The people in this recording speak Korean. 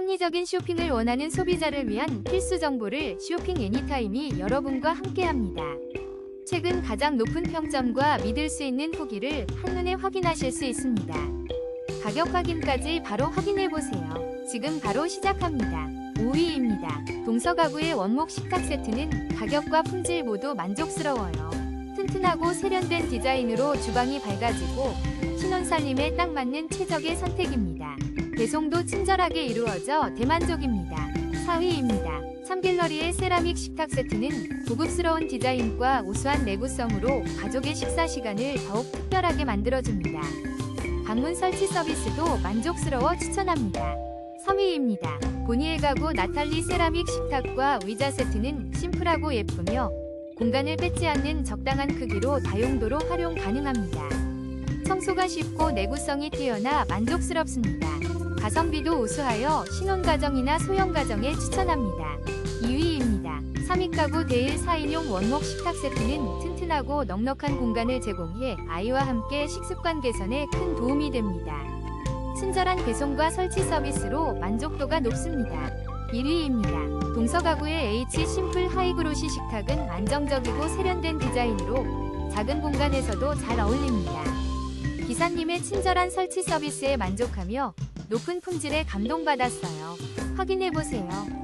합리적인 쇼핑을 원하는 소비자를 위한 필수 정보를 쇼핑 애니타임이 여러분과 함께합니다. 최근 가장 높은 평점과 믿을 수 있는 후기를 한눈에 확인하실 수 있습니다. 가격 확인까지 바로 확인해 보세요. 지금 바로 시작합니다. 5위입니다. 동서가구의 원목 식탁 세트는 가격과 품질 모두 만족스러워요. 튼튼하고 세련된 디자인으로 주방이 밝아지고 신혼살림에 딱 맞는 최적의 선택입니다. 배송도 친절하게 이루어져 대만족입니다. 4위입니다. 참갤러리의 세라믹 식탁 세트는 고급스러운 디자인과 우수한 내구성으로 가족의 식사 시간을 더욱 특별하게 만들어줍니다. 방문 설치 서비스도 만족스러워 추천합니다. 3위입니다. 보니엘 가구 나탈리 세라믹 식탁과 의자 세트는 심플하고 예쁘며 공간을 뺏지 않는 적당한 크기로 다용도로 활용 가능합니다. 청소가 쉽고 내구성이 뛰어나 만족스럽습니다. 가성비도 우수하여 신혼가정이나 소형가정에 추천합니다. 2위입니다. 3위 가구 데일 4인용 원목 식탁 세트는 튼튼하고 넉넉한 공간을 제공해 아이와 함께 식습관 개선에 큰 도움이 됩니다. 친절한 배송과 설치 서비스로 만족도가 높습니다. 1위입니다. 동서가구의 H 심플 하이그로시 식탁은 안정적이고 세련된 디자인으로 작은 공간에서도 잘 어울립니다. 기사님의 친절한 설치 서비스에 만족하며 높은 품질에 감동받았어요. 확인해보세요.